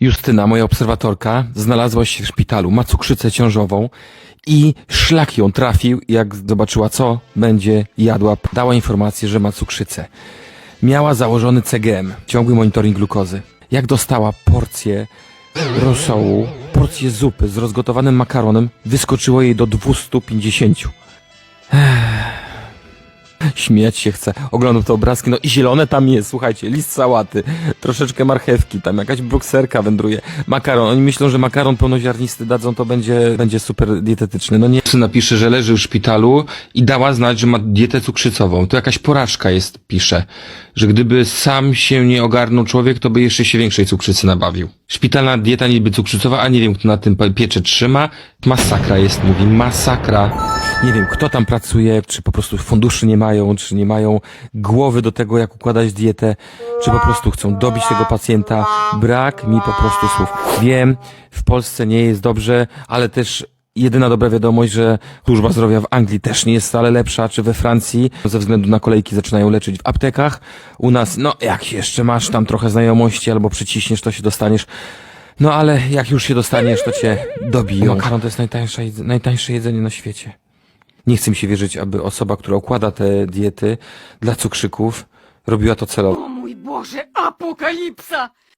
Justyna, moja obserwatorka, znalazła się w szpitalu, ma cukrzycę ciążową i szlak ją trafił, jak zobaczyła co będzie jadła, dała informację, że ma cukrzycę. Miała założony CGM, ciągły monitoring glukozy. Jak dostała porcję rosołu, porcję zupy z rozgotowanym makaronem, wyskoczyło jej do 250. Śmiać się chce. Oglądam te obrazki, no i zielone tam jest, słuchajcie, list sałaty, troszeczkę marchewki, tam jakaś brukserka wędruje, makaron. Oni myślą, że makaron pełnoziarnisty dadzą, to będzie, będzie super dietetyczny. No nie. Napisze, że leży w szpitalu i dała znać, że ma dietę cukrzycową. To jakaś porażka jest, pisze, że gdyby sam się nie ogarnął człowiek, to by jeszcze się większej cukrzycy nabawił. Szpitalna dieta niby cukrzycowa, a nie wiem, kto na tym piecze trzyma. Masakra jest, mówi, masakra. Nie wiem, kto tam pracuje, czy po prostu funduszy nie mają, czy nie mają głowy do tego, jak układać dietę, czy po prostu chcą dobić tego pacjenta. Brak mi po prostu słów. Wiem, w Polsce nie jest dobrze, ale też jedyna dobra wiadomość, że służba zdrowia w Anglii też nie jest wcale lepsza, czy we Francji, ze względu na kolejki zaczynają leczyć w aptekach. U nas, no jak jeszcze masz tam trochę znajomości albo przyciśniesz, to się dostaniesz. No ale jak już się dostaniesz, to cię dobiją. Makaron to jest najtańsze, najtańsze jedzenie na świecie. Nie chce mi się wierzyć, aby osoba, która układa te diety dla cukrzyków, robiła to celowo. O mój Boże, apokalipsa!